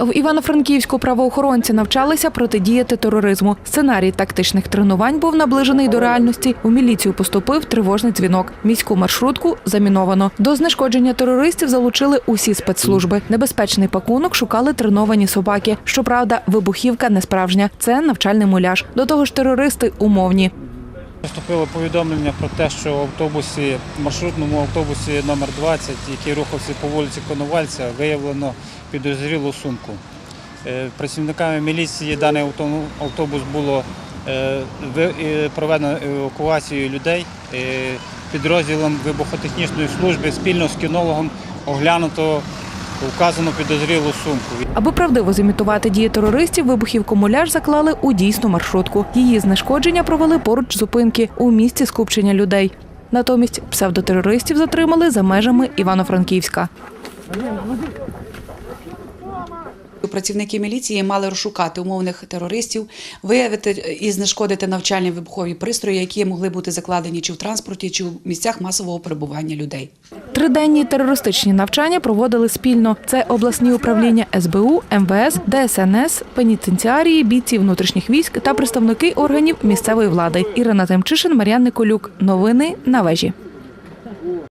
В Івано-Франківську правоохоронці навчалися протидіяти тероризму. Сценарій тактичних тренувань був наближений до реальності. У міліцію поступив тривожний дзвінок. Міську маршрутку заміновано. До знешкодження терористів залучили усі спецслужби. Небезпечний пакунок шукали треновані собаки. Щоправда, вибухівка не справжня. Це навчальний муляж. До того ж, терористи умовні. Поступило повідомлення про те, що в автобусі, маршрутному автобусі номер 20, який рухався по вулиці Коновальця, виявлено підозрілу сумку. Е, Працівниками міліції даний автобус було е, е, проведено евакуацію людей. Підрозділом вибухотехнічної служби спільно з кінологом оглянуто вказану підозрілу сумку. Аби правдиво зімітувати дії терористів, вибухівку муляж заклали у дійсну маршрутку. Її знешкодження провели поруч зупинки у місці скупчення людей. Натомість псевдотерористів затримали за межами Івано-Франківська. Працівники міліції мали розшукати умовних терористів, виявити і знешкодити навчальні вибухові пристрої, які могли бути закладені чи в транспорті, чи в місцях масового перебування людей. Триденні терористичні навчання проводили спільно. Це обласні управління СБУ, МВС, ДСНС, пенітенціарії, бійці внутрішніх військ та представники органів місцевої влади. Ірина Темчишин, Мар'ян Николюк. Новини на вежі.